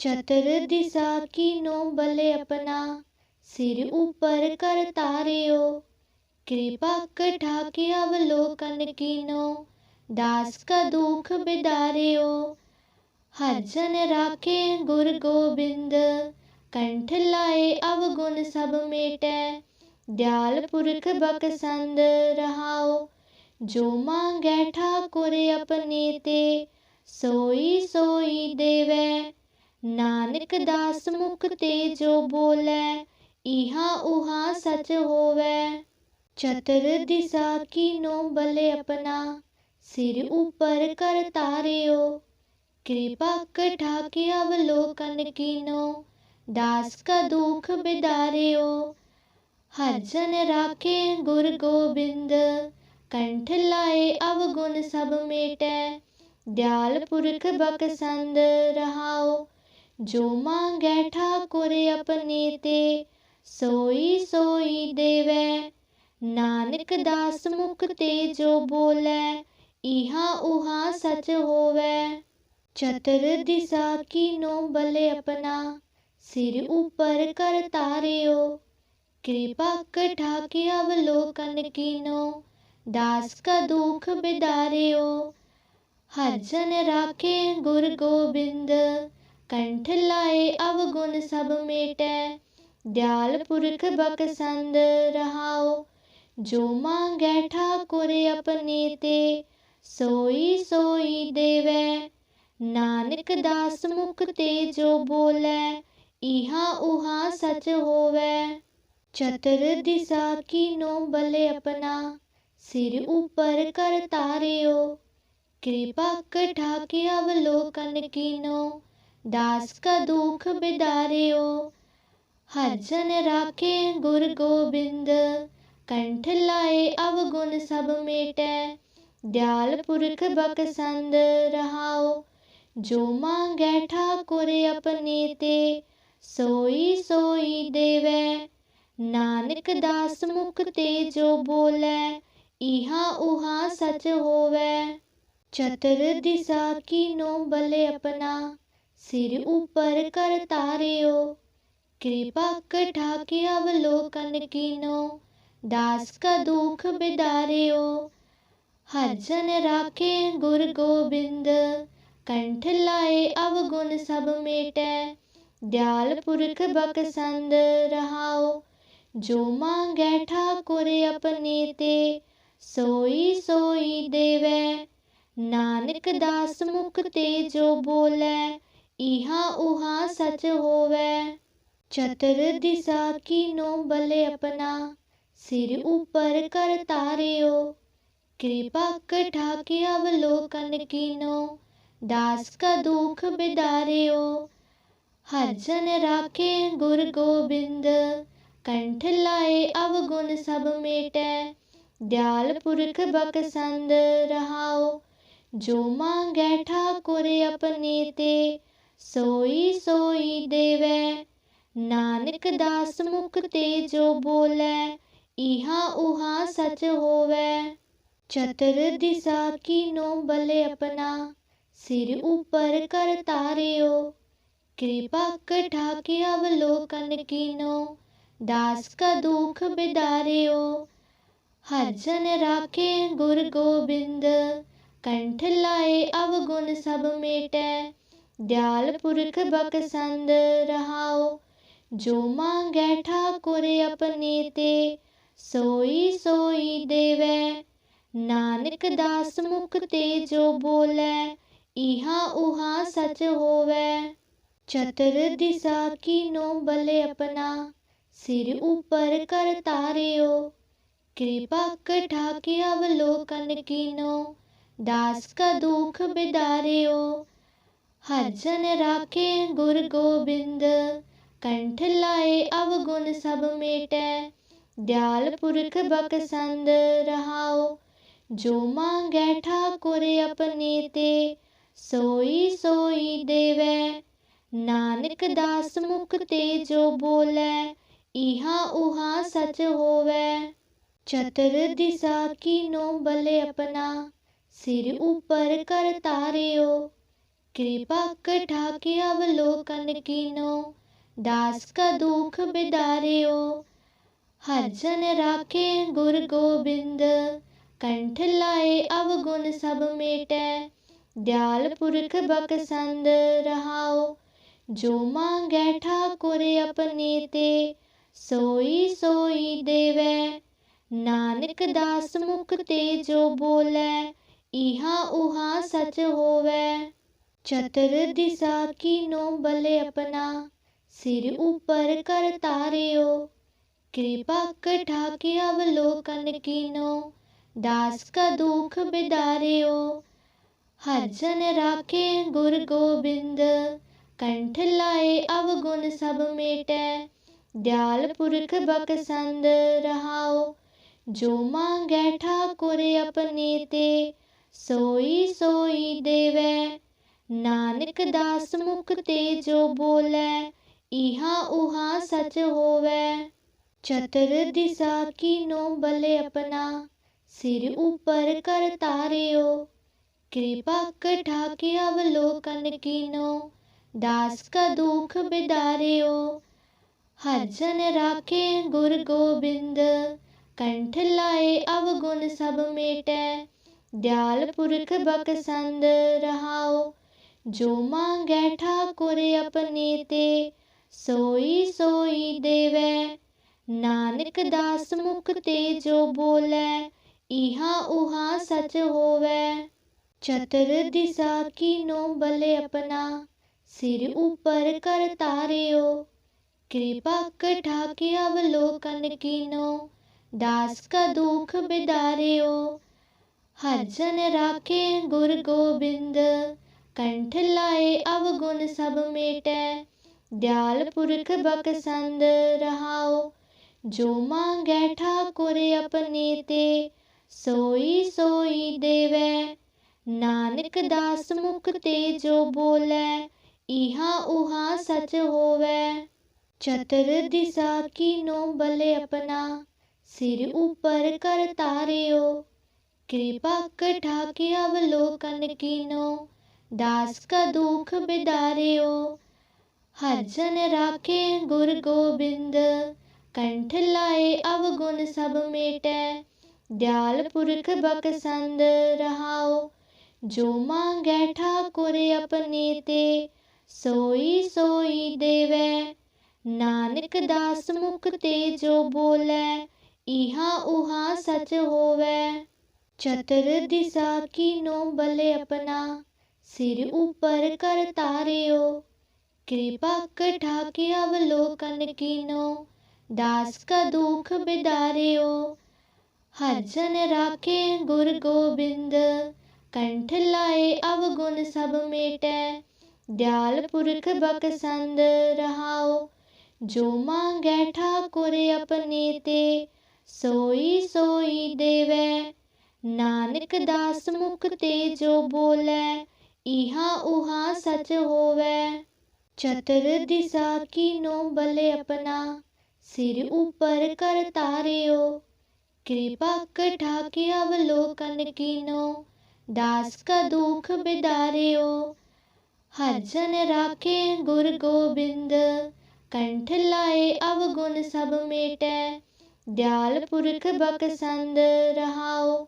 चतुर दिशा की नो बल अपना। सिर ऊपर कर तारियो। कृपा कठा के अवलोकन कीनो। दास का दुख बिदारियो। हर जन राखे गुर गोबिंद। कंठ लाए अवगुण सब मेटे। दयाल पुरख बकसंद रहाओ। जो मांगे ठाकुर अपने ते, सोई सोई देवे। नानक दास मुख ते जो बोले, इहा उहा सच होवे। चतुर दिशा की नो बल अपना, सिर ऊपर कर तारियो। कृपा कठा के अवलोकन कीनो, दास का दुख बिदारियो। हर जन राखे गुर गोबिंद, कंठ लाए अवगुण सब मेटे। दयाल पुरख बकसंद रहाओ जो मांगे ठाकुर अपने ते, सोई सोई देवे। नानक दास मुख ते जो बोले, इहा उहा सच होवे। चतुर दिशा की नो बल अपना, सिर ऊपर कर तारियो कृपा कठा के अवलोकन कीनो, दास का दुख बिदारियो हर जन राखे गुर गोबिंद कंठ लाए अवगुण सब मेटे। दयाल पुरख बकसंद रहाओ। जो मांगे ठाकुर अपने ते, सोई सोई देवे। नानक दास मुख ते जो बोले, इहा उहा सच होवे। चतुर दिशा की नो बल अपना, सिर ऊपर कर तारियो कृपा कठा के अवलोकन कीनो। दास का दुख बिदारियो। हर जन राखे गुर गोबिंद। कंठ लाए अवगुण सब मेटे। दयाल पुरख बकसंद रहाओ। जो मांगे ठाकुर अपने ते, सोई सोई देवे। नानक दास मुख ते जो बोले, इहा उहा सच होवे। चतुर दिशा की नो बले अपना। सिर ऊपर कर तारियो। कृपा कठा के अवलोकन कीनो। दास का दुख बिदारियो। हर जन राखे गुर गोबिंद। कंठ लाए अवगुण सब मेटे। दयाल पुरख बकसंद रहाओ। जो मांगे ठाकुर अपने ते, सोई सोई देवे। नानक दास मुख ते जो बोले इहा उहा सच होवे। चतुर दिशा की नो बल अपना। सिर ऊपर कर तारियो कृपा कठा के अवलोकन कीनो। दास का दुख बिदारियो हर जन राखे गुर गोबिंद। कंठ लाए अवगुण सब मेटे। दयाल पुरख बकसंद रहाओ। जो मांगे ठाकुर अपने ते। सोई सोई देवे नानक दास मुख ते जो बोले इहा उहा सच होवे चतुर दिशा की नो बल अपना सिर ऊपर कर तारियो कृपा कठा के अवलोकन कीनो दास का दुख बिदारियो हर जन राखे गुर गोबिंद कंठ लाए अवगुण सब मेटे दयाल पुरख बकसंद रहाओ। जो मांगे ठाकुर अपने ते, सोई सोई देवे। नानक दास मुख ते जो बोले, इहा उहा सच होवे। चतुर दिशा की नो बल अपना, सिर ऊपर कर तारियो कृपा कठा के अवलोकन कीनो, दास का दुख बिदारियो हर जन राखे गुर गोबिंद, कंठ लाए अवगुण सब मेटे। दयाल पुरख बकसंद रहाओ, जो मांगे ठाकुर अपने ते। सोई सोई देवे, नानक दास मुख ते जो बोले, इहा उहा सच होवे। चतुर दिशा की नो बले अपना, सिर ऊपर कर तारियो कृपा कठाके अवलोकन कीनो, दास का दुख बिदारियो। हर जन राखे गुर गोबिंद, कंठ लाए अवगुण सब मेटे। दयाल पुरख बकसंद रहाओ, जो मांगे ठाकुर अपने ते, सोई सोई देवे। नानक दास मुख ते जो बोले, इहा उहा सच होवे। चतुर दिशा की नो बले अपना। सिर ऊपर कर तारियो। कृपा कठा के अवलोकन कीनो। दास का दुख बिदारियो। हर जन राखे गुर गोबिंद। कंठ लाए अवगुण सब मेटे। दयाल पुरख बकसंद रहाओ। जो मांगे ठाकुर अपने ते, सोई सोई देवे। नानक दास मुख ते जो बोले, इहा उहा सच होवे। चतुर दिशा की नो बले अपना, सिर ऊपर कर तारियो। कृपा कठा के अवलोकन कीनो, दास का दुख बिदारियो। हर जन राखे गुर गोबिंद, कंठ लाए अवगुण सब मेटे। दयाल पुरख बकसंद रहाओ जो मांगे ठाकुर अपने ते, सोई सोई देवे। नानक दास मुख ते जो बोले, इहा उहा सच होवे। चतुर दिशा की नो बले अपना, सिर ऊपर कर तारियो कृपा कठा के अवलोकन कीनो, दास का दुख बिदारियो हर जन राखे गुर गोबिंद कंठ लाए अवगुण सब मेटे। दयाल पुरख बकसंद रहाओ, जो मांगे ठाकुर अपने ते। सोई सोई देवे, नानक दास मुख ते जो बोले, इहा उहा सच होवे। चतुर दिशा की नो बले अपना, सिर ऊपर कर तारियो कृपा कठा के अवलोकन कीनो दास का दुख बिदारियो। हर राखे गुर गोबिंद, कंठ लाए अवगुण सब मेटे। दयाल पुरख बकसंद रहाओ, जो मांगे ठाकुर अपने ते। सोई सोई देवे, नानक दास मुख ते जो बोले, इहा उहा सच होवे। चतुर दिशा की नो बले अपना। सिर ऊपर कर तारियो, कृपा कठा के अवलोकन कीनो, दास का दुख बिदारियो। हर जन राखे गुर गोबिंद, कंठ लाए अवगुण सब मेटे, दयाल पुरख बकसंद रहाओ। जो मांगे ठाकुर अपने ते, सोई सोई देवे। नानक दास मुख ते जो बोले इहा उहा सच होवे। चतर दिशा की नो बले अपना। सिर ऊपर कर तारियो कृपा कठा के अवलोकन कीनो। दास का दुख बिदारियो हर जन राखे गुर गोबिंद। कंठ लाए अवगुण सब मेटे। दयाल पुरख बकसंद रहाओ।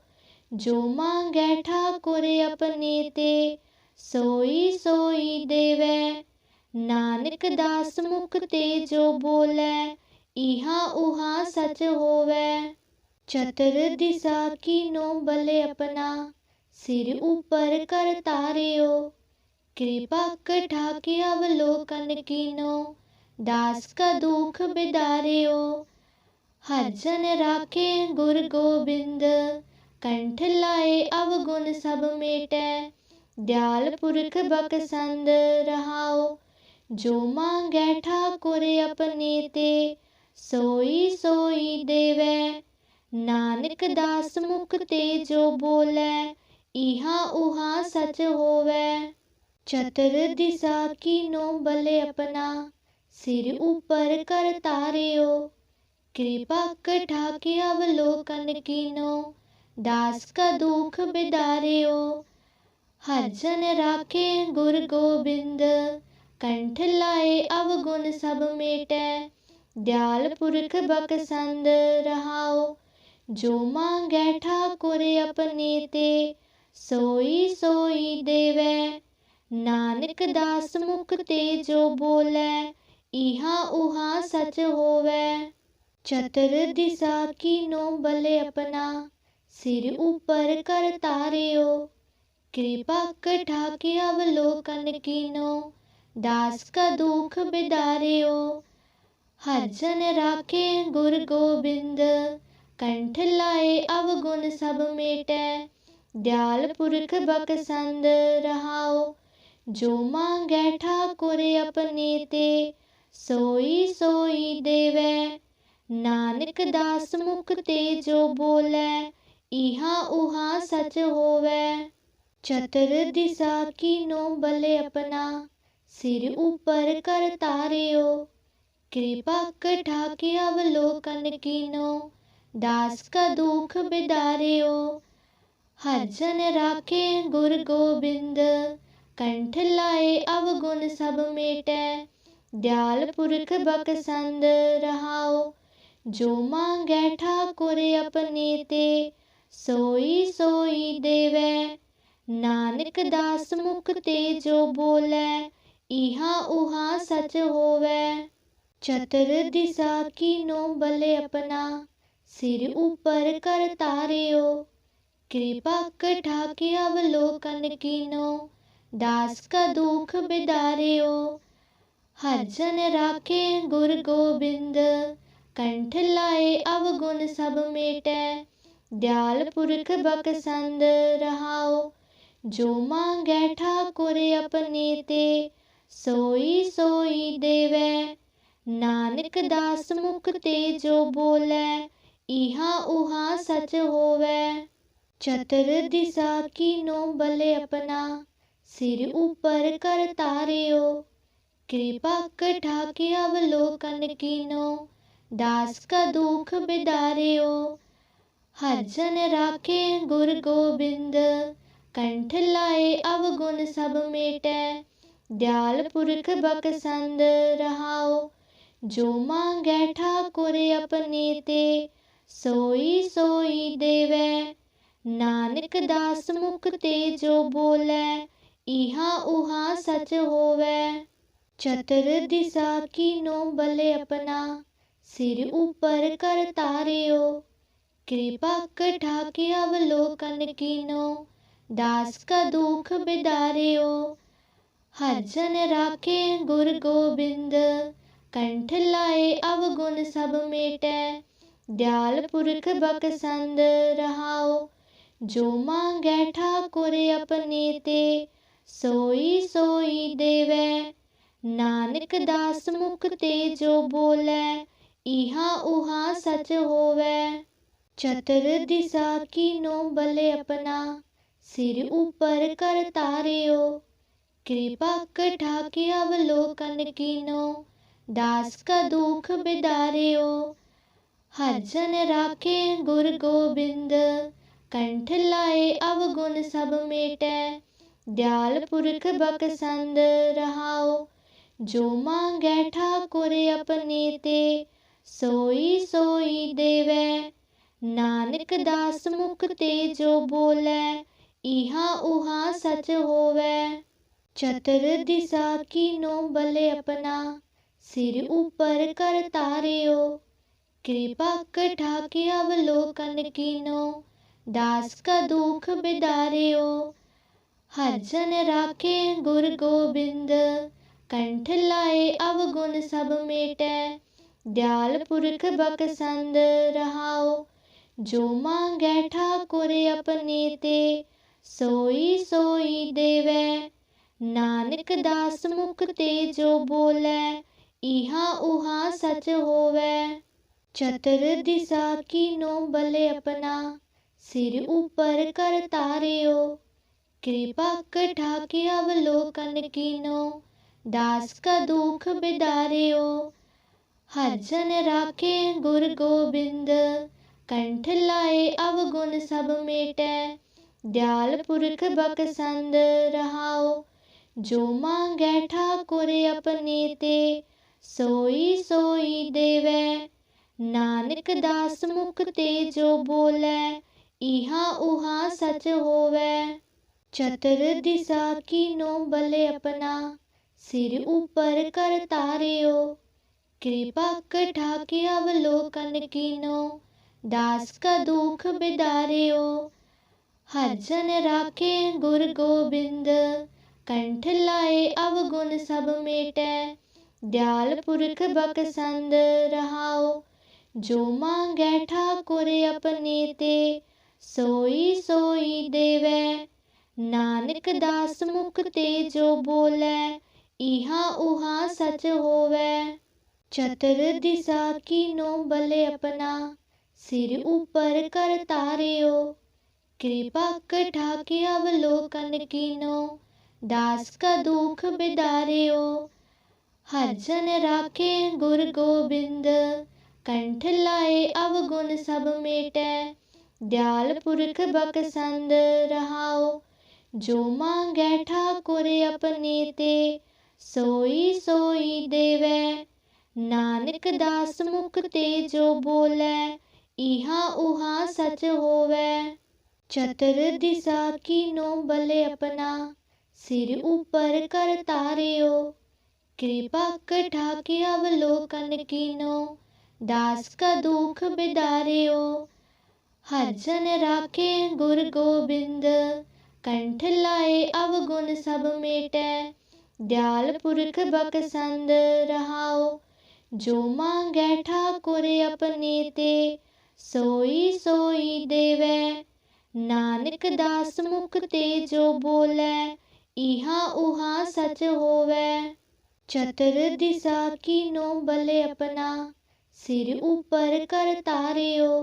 जो मांगे ठाकुर अपने ते। सोई सोई देवे। नानक दास मुख ते जो बोले, इहा उहा सच होवे। चतुर दिशा की नो बले अपना, सिर ऊपर कर तारियो कृपा कठा के अवलोकन कीनो, दास का दुख बिदारियो हर जन राखे गुर गोबिंद, कंठ लाए अवगुण सब मेटे। दयाल पुरख बकसंद रहाओ। जो मांगे ठाकुर अपने ते, सोई सोई देवे। नानक दास मुख ते जो बोले, इहा उहा सच होवे। चतुर दिशा की नो बले अपना, सिर ऊपर कर तारियो कृपा कठा के अवलोकन कीनो, दास का दुख बिदारियो हजन राखे गुर गोबिंद। कंठ लाए अवगुण सब मेटे। दयाल पुरख बकसंद रहाओ। जो मांगे ठाकुर अपने ते, सोई सोई देवे। नानक दास मुख ते जो बोले, इहा उहा सच होवे। चतर दिशा की नो बले अपना, सिर ऊपर कर तारे कृपा कठा के अवलोकन कीनो, दास का दुख बिदारियो। हर राखे गुर गोबिंद, कंठ लाए अवगुण सब मेटे। दयाल पुरख बकसंद रहाओ, जो मांगे ठाकुर अपने ते। सोई सोई देवे, नानक दास मुख ते जो बोले, इहा उहा सच होवे। चतुर दिशा की नो बले अपना। सिर ऊपर कर तारियो। कृपा कठा के अवलोकन कीनो। दास का दुख बिदारियो। हर जन राखे गुर गोबिंद। कंठ लाए अवगुण सब मेटे। दयाल पुरख बकसंद रहाओ। जो मांगे ठाकुर अपने ते, सोई सोई देवे। नानक दास मुख ते जो बोले इहा उहा सच होवे चतुर दिशा कीनो बले अपना सिर ऊपर कर तारियो कृपा कठा के अवलोकन कीनो दास का दुख बिदारियो हर जन राखे गुर गोबिंद कंठ लाए अवगुण सब मेटे दयाल पुरख बकसंद रहाओ जो मांगे ठाकुर अपने ते, सोई सोई देवे। नानक दास मुख ते जो बोले, इहा उहा सच होवे। चतुर दिशा कीनो बले अपना, सिर ऊपर कर तारियो कृपा कठा के अवलोकन कीनो, दास का दुख बिदारियो हर जन राखे गुर गोबिंद कंठ लाए अवगुण सब मेटे। दयाल पुरख बकसंद रहाओ। जो मांगे ठाकुर अपने ते, सोई सोई देवे। नानक दास मुख ते जो बोले, इहा उहा सच होवे। चतुर दिशा की नो बले अपना, सिर ऊपर कर तारियो कृपा कठा के अवलोकन कीनो। दास का दुख बिदारियो। हर जन राखे गुर गोबिंद, कंठ लाए अवगुण सब मेटे। दयाल पुरख बकसंद रहाओ, जो मांगे ठाकुर अपने ते। सोई सोई देवे, नानक दास मुख ते जो बोले, इहा उहा सच होवे। चतुर दिशा की नो बले अपना। सिर ऊपर कर तारियो, कृपा कठा के अवलोकन कीनो, दास का दुख बिदारियो। हर जन राखे गुर गोबिंद, कंठ लाए अवगुण सब मेटे, दयाल पुरख बकसंद रहाओ। जो मांगे ठाकुर अपने ते, सोई सोई देवे। नानक दास मुख ते जो बोले इहा उहा सच होवे। चतुर दिशा कीनो बले अपना। सिर ऊपर कर तारियो कृपा कठा के अवलोकन कीनो। दास का दुख बिदारियो हर जन राखे गुर गोबिंद। कंठ लाए अवगुण सब मेटे। दयाल पुरख बकसंद रहाओ। जो मांगे ठाकुर अपने ते। सोई सोई देवे नानक दास मुख ते जो बोले इहा उहा सच होवे चतुर दिशा कीनो बले अपना सिर ऊपर कर तारियो कृपा कठा के अवलोकन कीनो दास का दुख बिदारियो हर जन राखे गुर गोबिंद कंठ लाए अवगुण सब मेटे दयाल पुरख बकसंद रहाओ। जो मांगै ठाकुर अपने ते, सोई सोई देवै। नानक दास मुख ते जो बोलै, इहा उहा सच होवै। चतुर दिशा कीनो बले अपना, सिर ऊपर कर तारियो कृपा कठा के अवलोकन कीनो, दास का दुख बिदारियो हर जन राखे गुर गोबिंद कंठ लाए अवगुण सब मेटे दयाल पुरख बकसंद रहाओ जो मांगे ठाकुर अपने ते सोई सोई देवे नानक दास मुख ते जो बोले इहा उहा सच होवे चतुर दिशा कीनो बले अपना सिर ऊपर कर तारियो कृपा कठा के अवलोकन कीनो, दास का दुख बिदारियो। हर राखे गुर गोबिंद, कंठ लाए अवगुण सब मेटे। दयाल पुरख बकसंद रहाओ, जो मांगे ठाकुर अपने ते। सोई सोई देवे, नानक दास मुख ते जो बोले, इहा उहा सच होवे। चतुर दिशा की नो बले अपना। सिर ऊपर कर तारियो। कृपा कठा के अवलोकन कीनो। दास का दुख बिदारियो। हर जन राखे गुर गोबिंद। कंठ लाए अवगुण सब मेटे। दयाल पुरख बकसंद रहाओ। जो मांगे ठाकुर अपने ते, सोई सोई देवे। नानक दास मुख ते जो बोले, इहा उहा सच होवे। चतुर दिशा कीनो बले अपना, सिर ऊपर कर तारियो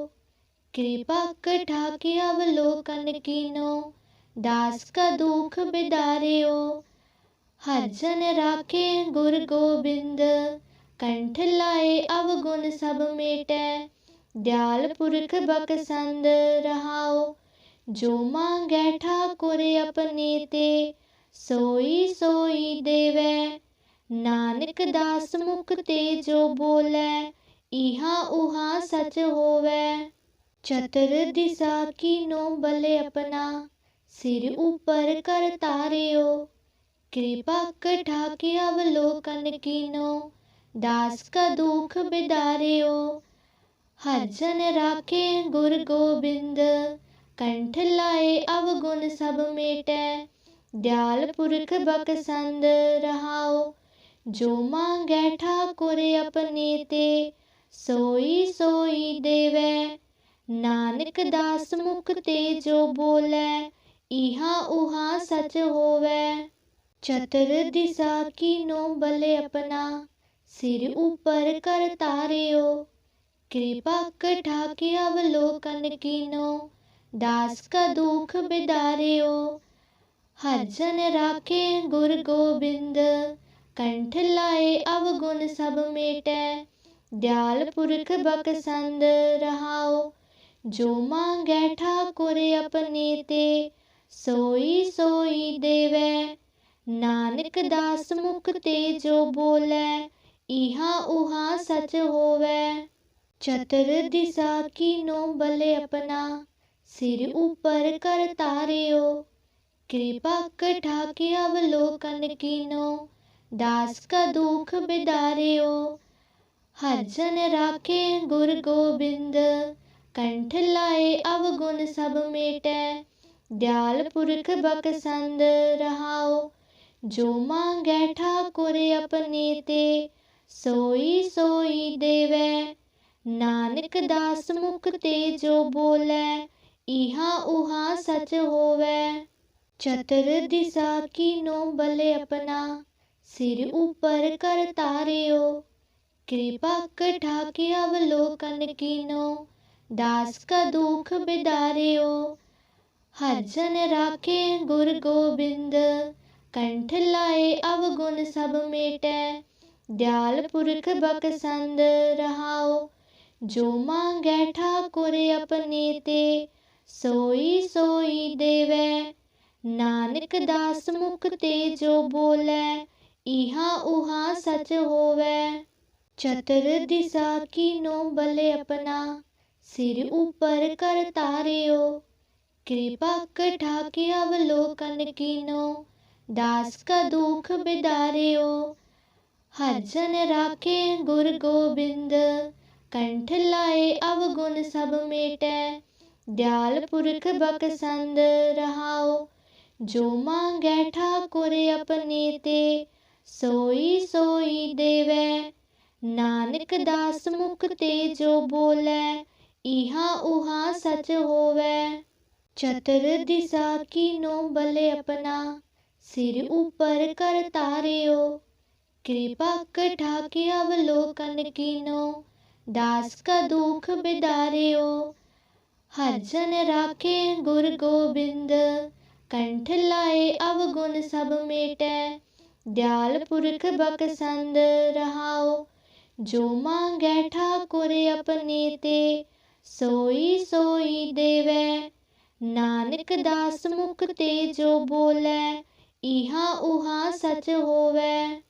कृपा कठा के अवलोकन कीनो, दास का दुख बिदारियो हर जन राखे गुर गोबिंद, कंठ लाए अवगुण सब मेटे। दयाल पुरख बकसंद रहाओ। जो मांगे ठाकुर अपने ते, सोई सोई देवे। नानक दास मुख ते जो बोले, इहा उहा सच होवे। चतुर दिशा कीनो बले अपना, सिर ऊपर कर तारियो कृपा कठा के अवलोकन कीनो, दास का दुख बिदारियो हर जन राखे गुर गोबिंद कंठ लाए अवगुण सब मेटे। दयाल पुरख बकसंद रहाओ। जो मांगे ठाकुर अपने ते, सोई सोई देवे। नानक दास मुख ते जो बोले, इहा उहा सच होवे। चतुर दिशा कीनो बले अपना, सिर ऊपर कर तारियो कृपा कठा के अवलोकन कीनो। दास का दुख बिदारियो। हर जन राखे गुर गोबिंद। कंठ लाए अवगुण सब मेटे। दयाल पुरख बकसंद रहाओ। जो मांगे ठाकुर अपने ते, सोई सोई देवे। नानक दास मुख ते जो बोले, इहा उहा सच होवे। चतुर दिशा कीनो बले अपना। सिर ऊपर कर तारियो। कृपा कठा के अवलोकन कीनो। दास का दुख बिदारियो। हर जन राखे गुर गोबिंद। कंठ लाए अवगुण सब मेटे। दयाल पुरख बकसंद रहाओ। जो मांगे ठाकुर अपने ते, सोई सोई देवे। नानक दास मुख ते जो बोले इहा उहा सच होवे। चतुर दिशा कीनो बले अपना, सिर ऊपर कर तारियो कृपा कठा के अवलोकन कीनो, दास का दुख बिदारियो हर जन राखे गुर गोबिंद, कंठ लाए अवगुण सब मेटे। दयाल पुरख बकसंद रहाओ, जो मांगे ठाकुर अपने ते। सोई सोई देवै। नानक दास मुख ते जो बोलै, इहा उहा सच होवै। चतुर दिशा कीनो बल अपना, सिर ऊपर कर तारियो कृपा कठा के अवलोकन कीनो, दास का दुख बिदारियो हर राखे गुर गोबिंद, कंठ लाए अवगुण सब मेटै। दयाल पुरख बकसंद रहाओ। जो मांगै ठाकुर अपने ते, सोई सोई देवै। नानक दास मुख ते जो बोलै, इहा उहा सच होवै। चतुर दिशा कीनो बल अपना, सिर ऊपर कर तारियो कृपा कठा के अवलोकन कीनो, दास का दुख बिदारियो हर जन राखे गुर गोबिंद। कंठ लाए अवगुण सब मेटै। दयाल पुरख बकसंद रहाओ। जो मांगै ठाकुर अपने ते, सोई सोई देवै। नानक दास मुख ते जो बोलै, इहा उहा सच होवै।